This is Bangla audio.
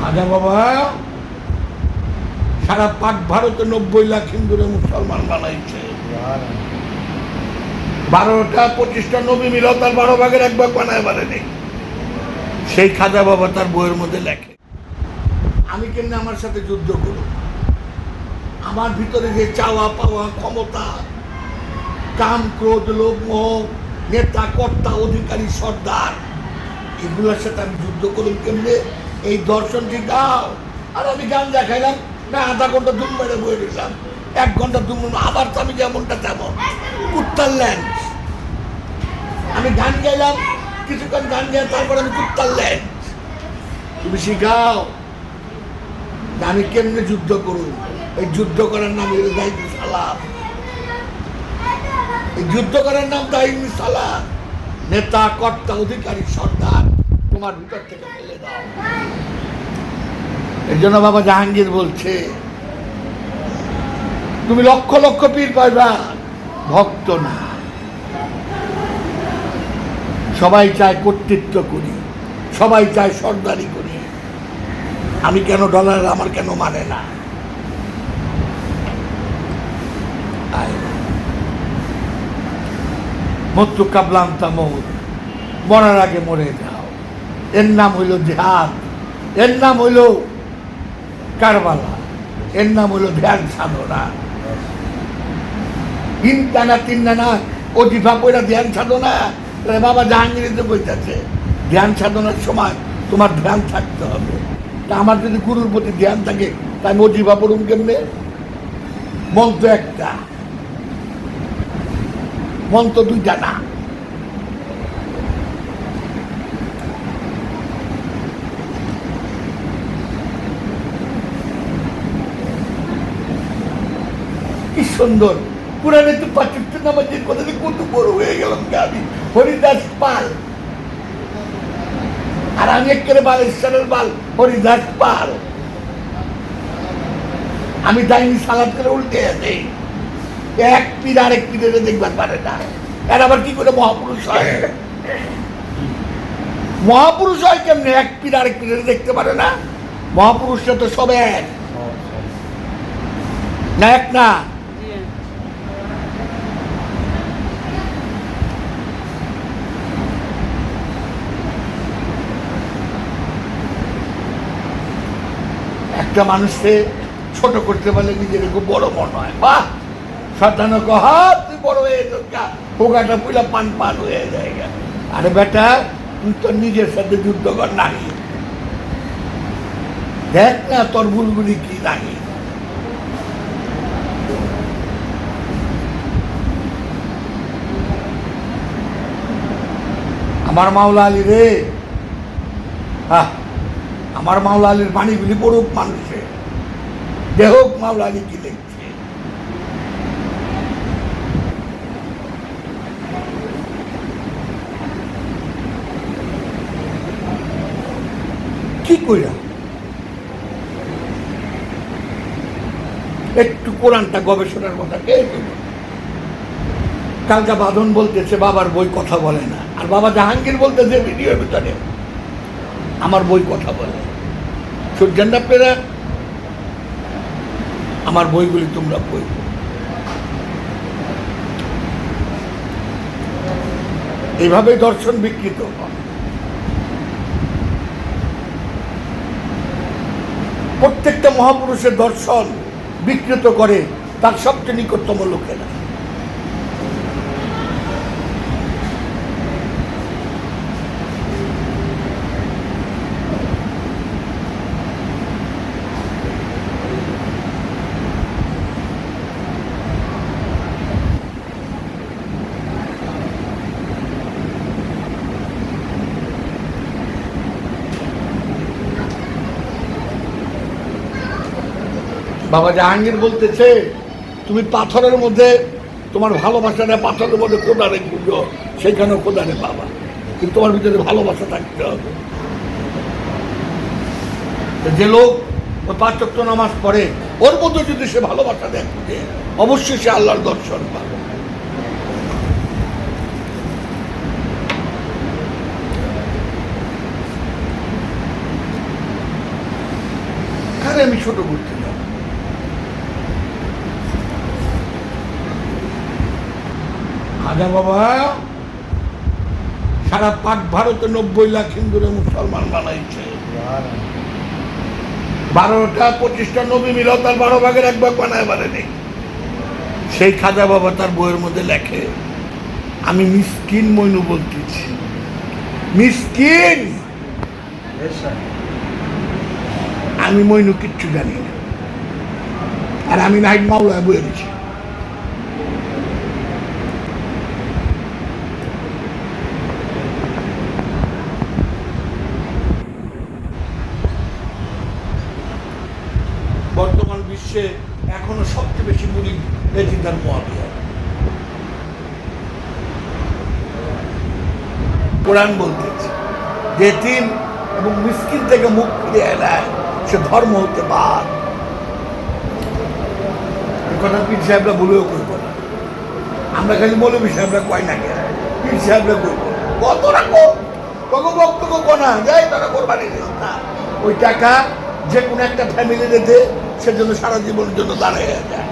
খাজা বাবা, সারা পাক ভারতে নব্বই লাখ হিন্দুরে মুসলমান বানাইছে। বারোটা, পঁচিশটা নবী মিল তার বারো ভাগের এক ভাগ বানায় পারেনি সেই খাজা বাবা তার বইয়ের মধ্যে লেখে। আমি কেমনে আমার সাথে যুদ্ধ করব? আমার ভিতরে যে চাওয়া পাওয়া ক্ষমতা, কাম ক্রোধ, লোভ, মোহ, নেতা, কর্তা, অধিকারী, সর্দার, এগুলোর সাথে আমি যুদ্ধ করুন কেমনে? এই দর্শনটি দাও। আর আমি গান দেখাইলাম, না, আধা ঘণ্টা দুম মেরে বয়ে দিলাম এক ঘণ্টা দুম আবার তো আমি যেমনটা তেমন। কুত্তার ল্যান্ড। আমি গান গাইলাম, কিছুক্ষণ গান গাই তারপর আমি কুত্তার ল্যান্ড। তুমি শিখাও, আমি কেমনে যুদ্ধ করুন? এই যুদ্ধ করার নাম দায়িত্ব সালাম। এই যুদ্ধ করার নাম দায়িত্ব সালাম। নেতা, কর্তা, অধিকারী, সর্দার। তোমার ভিতর থেকে ফেলে দাও। এর জন্য বাবা জাহাঙ্গীর বলছে, তুমি লক্ষ লক্ষ পীর পাইবা, ভক্ত না। সবাই চায় কর্তৃত্ব করি, সবাই চায় সর্দারি করি। আমি কেন ডলার আমার কেন মানে না। মৃত্যু কাবলান্তা মৌত, মরার আগে মরে যাও। এর নাম হইল জেহাদ, এর নাম হইল কারবালা, এর নাম হইল ধ্যান সাধনা তিন টানা তিন টানা অজিফা কইরা ধ্যান সাধনা বাবা, জাহাঙ্গীরিতে বইতেছে ধ্যান সাধনার সময় তোমার ধ্যান থাকতে হবে। তা আমার যদি গুরুর প্রতি ধ্যান থাকে তাই আমি অজিফা পড়ুন কেমনে? মন তো একটা, মন তো দুইটা না কি সুন্দর। পুরানে তো পাঁচত্ব নামাজের কথা কত বড় হয়ে গেলাম আমি। হরিদাস পাল। আর আমি একেবারে বালেশ্বরের বাল হরিদাস পাল। আমি ডাইনি সালাদ করে উল্টে আছে এক পীর আরেক পীরের দেখবার পারে না। এর আবার কি করে মহাপুরুষ হয়? মহাপুরুষ হয় কেমনে? এক পীর আরেক পীরের দেখতে পারে না? মহাপুরুষরা তো সব এক না এক না। একটা মানুষকে ছোট করতে পারলে নিজের খুব বড় মনে হয়। বাহ! সাধারণ হাত তুই বড় হয়ে তোর পোকাটা পুলা পান পান হয়ে যায়। আরে বেটা, তুই তোর নিজের সাথে যুদ্ধ কর, নাহি। দেখ না তোর ভুলগুলি কি, নাহি। আমার মাওলা আলী রে। হ্যাঁ আমার মাওলা আলীর বাণীগুলি পড়ুক মানুষে। দেহক আলী কি লিখছে কি কইরা? একটু কোরআনটা গবেষণার কথা কে কালকা বাঁধন বলতেছে, বাবার বই কথা বলে না। আর বাবা জাহাঙ্গীর বলতেছে, ভিডিওর ভিতরে। আমার বই কথা বলে। সূর্যান আপনারা আমার বইগুলি তোমরা বই এইভাবে দর্শন বিকৃত হয়। প্রত্যেকটা মহাপুরুষের দর্শন বিকৃত করে তার সবচেয়ে নিকটতম লোকেরা। বাবা জাহাঙ্গীর বলতেছে, তুমি পাথরের মধ্যে, তোমার ভালোবাসাটা পাথরের মধ্যে কোদারে খুঁজো সেখানেও কোদারে পাবা। কিন্তু তোমার ভিতরে ভালোবাসা থাকতে হবে। যে লোক ওই পাঁচক্ত নামাজ পড়ে, ওর মধ্যে যদি সে ভালোবাসা দেখে, অবশ্যই সে আল্লাহর দর্শন পাবে। আমি ছোট করতে যাব? খাজা বাবা সারা পাক ভারতে নব্বই লাখ হিন্দুরে মুসলমান বানাইছে। বারোটা পঁচিশটা নবী মিলাও তার বারো ভাগের এক ভাগ বানায় পারেনি সেই খাজা বাবা তার বইয়ের মধ্যে লেখে আমি মিসকিন মইনু বলতেছি। মিসকিন! আমি মইনু কিচ্ছু জানি না। আর আমি নাইট মাওলায় বয়ে বিশ্বে এখনও সবচেয়ে বেশি মুড়ি এজিদার মহাবিয়া কোরআন বলতেছে যে তিন এবং মিসকিন থেকে মুখ ফিরে এলায় সে ধর্ম হতে বাদ। কথা পীর সাহেবরা বলেও করব না। আমরা খালি বলে মৌলবী সাহেবরা কয় না কেন? পীর সাহেবরা করব কত রকম? কত বক্তব্য কোনা? যাই তারা কোরবানি দিস না। ওই টাকা যে কোনো একটা ফ্যামিলিতে দে সেজন্য সারা জীবনের জন্য দাঁড়িয়ে যায়।